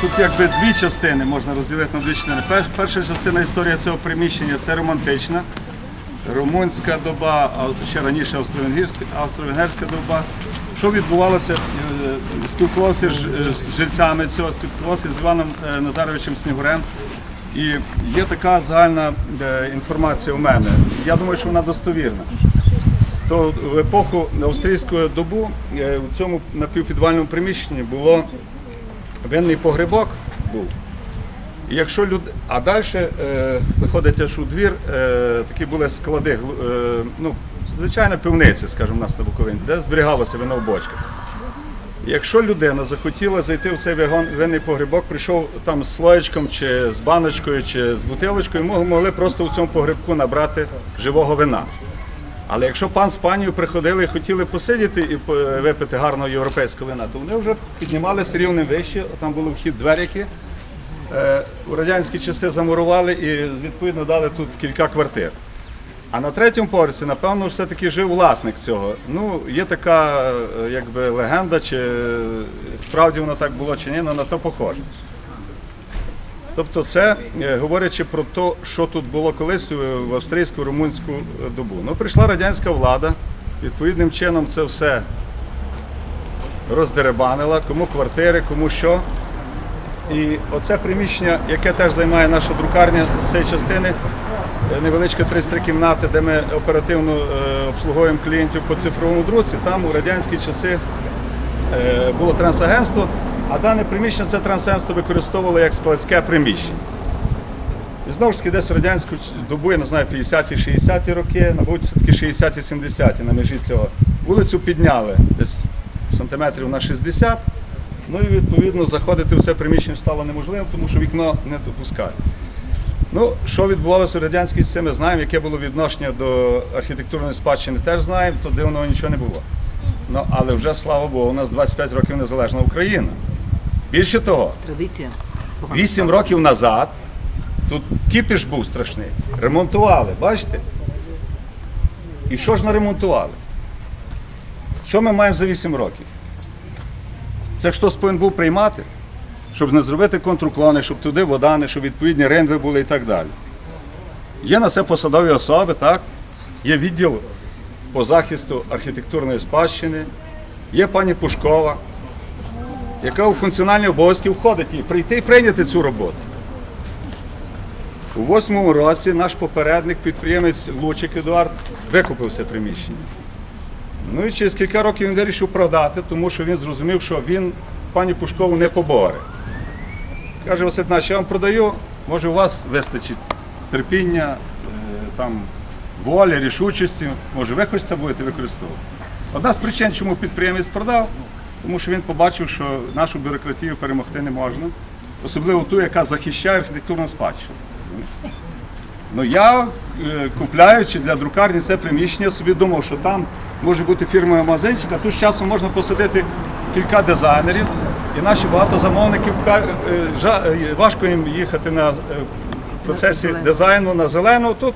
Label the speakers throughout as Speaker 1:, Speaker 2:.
Speaker 1: тут якби дві частини можна розділити на дві частини. Пер- Перша частина історії цього приміщення це романтична. Румунська доба, а ще раніше австро-венгерська, доба. Що відбувалося? Е, Спілкувався е, з жильцями цього, спілкувався з Іваном е, Назаровичем Снігурем. І є така загальна інформація у мене. Я думаю, що вона достовірна. То в епоху австрійської добу в цьому напівпідвальному приміщенні було винний погребок був. І якщо люд... А далі е, заходить аж у двір, е, такі були склади, е, ну, звичайно, пивниці, скажімо, у нас на Буковині, де зберігалося вино в бочках. Якщо людина захотіла зайти в цей винний погребок, прийшов там з слоєчком, чи з баночкою, чи з бутилочкою, мог- могли просто в цьому погребку набрати живого вина. Але якщо пан з панією приходили і хотіли посидіти і випити гарного європейського вина, то вони вже піднімалися рівнем вище, там був вхід двері, які е, у радянські часи замурували і відповідно дали тут кілька квартир. А на третьому поверсі, напевно, все-таки жив власник цього. Ну, є така е, якби легенда, чи е, справді воно так було, чи ні, але на то похоже. Тобто це е, говорячи про те, що тут було колись в австрійську румунську е, добу. Ну, прийшла радянська влада, відповідним чином це все роздеребанила, кому квартири, кому що. І оце приміщення, яке теж займає наша друкарня з цієї частини, е, невеличка 33 кімнати, де ми оперативно обслуговуємо клієнтів по цифровому друці, там у радянські часи було трансагентство, а дане приміщення це трансагентство використовувало як складське приміщення. І знову ж таки, десь в радянську добу, я не знаю, 50-ті, 60-ті роки, мабуть, все-таки 60-ті, 70-ті на межі цього. Вулицю підняли десь сантиметрів на 60. Ну і відповідно заходити в це приміщення стало неможливо, тому що вікно не допускає. Ну, що відбувалося в радянській часи, ми знаємо, яке було відношення до архітектурної спадщини, теж знаємо, то дивного нічого не було. Ну, але вже, слава Богу, у нас 25 років незалежна Україна. Більше того,
Speaker 2: Традиція.
Speaker 1: Вісім років назад тут кіпіш був страшний. Ремонтували, бачите? І що ж наремонтували? Що ми маємо за 8 років? Це хтось повинен був приймати, щоб не зробити контруклони, щоб туди вода не, щоб відповідні ренви були і так далі. Є на це посадові особи, так? Є відділ по захисту архітектурної спадщини, є пані Пушкова, яка у функціональні обов'язки входить і прийти і прийняти цю роботу. У восьмому році наш попередник, підприємець Лучик Едуард, викупив це приміщення. Ну і через кілька років він вирішив продати, тому що він зрозумів, що він пані Пушкову не поборе. Каже, Василь Ігнатович, я вам продаю, може у вас вистачить терпіння, е, там, волі, рішучості, може ви хоч це будете використовувати. Одна з причин, чому підприємець продав, тому що він побачив, що нашу бюрократію перемогти не можна, особливо ту, яка захищає архітектурну спадщину. Ну я, е, купляючи для друкарні це приміщення, собі думав, що там може бути фірмовий магазинчик, а тут з часом можна посадити кілька дизайнерів. І наші багато замовників е, е, важко їм їхати на процесі дизайну на зелену. Тут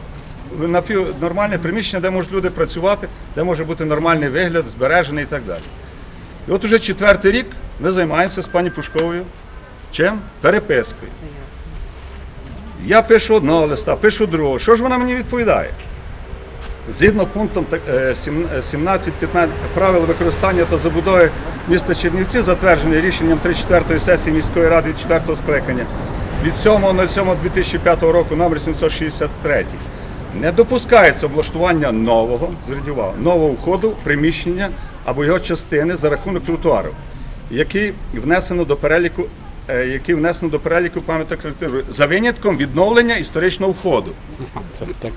Speaker 1: нормальне приміщення, де можуть люди працювати, де може бути нормальний вигляд, збережений і так далі. І от уже четвертий рік ми займаємося з пані Пушковою. Чим? Перепискою. Я пишу одного листа, пишу другого. Що ж вона мені відповідає? Згідно пунктом так- е, сім- е, 17-15 правил використання та забудови міста Чернівці, затверджений рішенням 34-ї сесії міської ради від 4 скликання від 7.07.2005 року номер 763, не допускається облаштування нового, нового входу, приміщення або його частини за рахунок тротуару, який внесено до переліку. е, Який внесено до переліку пам'яток архітектури за винятком відновлення історичного входу.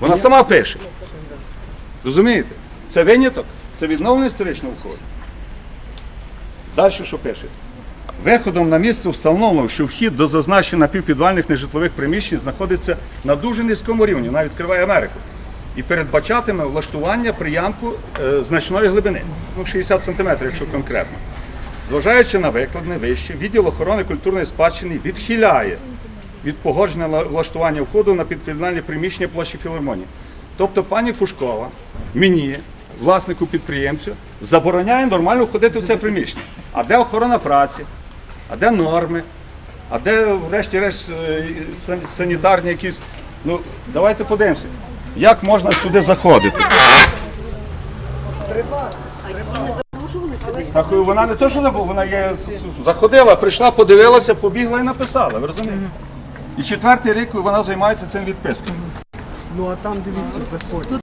Speaker 1: Вона сама пише. Розумієте? Це виняток, це відновлення історичного входу. Далі що пише? Виходом на місце встановлено, що вхід до зазначених напівпідвальних нежитлових приміщень знаходиться на дуже низькому рівні, навіть відкриває Америку. І передбачатиме влаштування приямку е, значної глибини, ну 60 см, якщо конкретно. Зважаючи на викладне вище, відділ охорони культурної спадщини відхиляє від погодження влаштування входу на підпідвальне приміщення площі філармонії. Тобто пані Пушкова мені, власнику підприємцю, забороняє нормально входити в це приміщення. А де охорона праці? А де норми? А де, врешті-решт, е, санітарні якісь. Ну, давайте подивимося, як можна сюди заходити. Та хуй, вона не то, що забула, вона є, заходила, прийшла, подивилася, побігла і написала, ви розумієте? І четвертий рік вона займається цим відписком.
Speaker 2: Ну а там дивіться, заходять.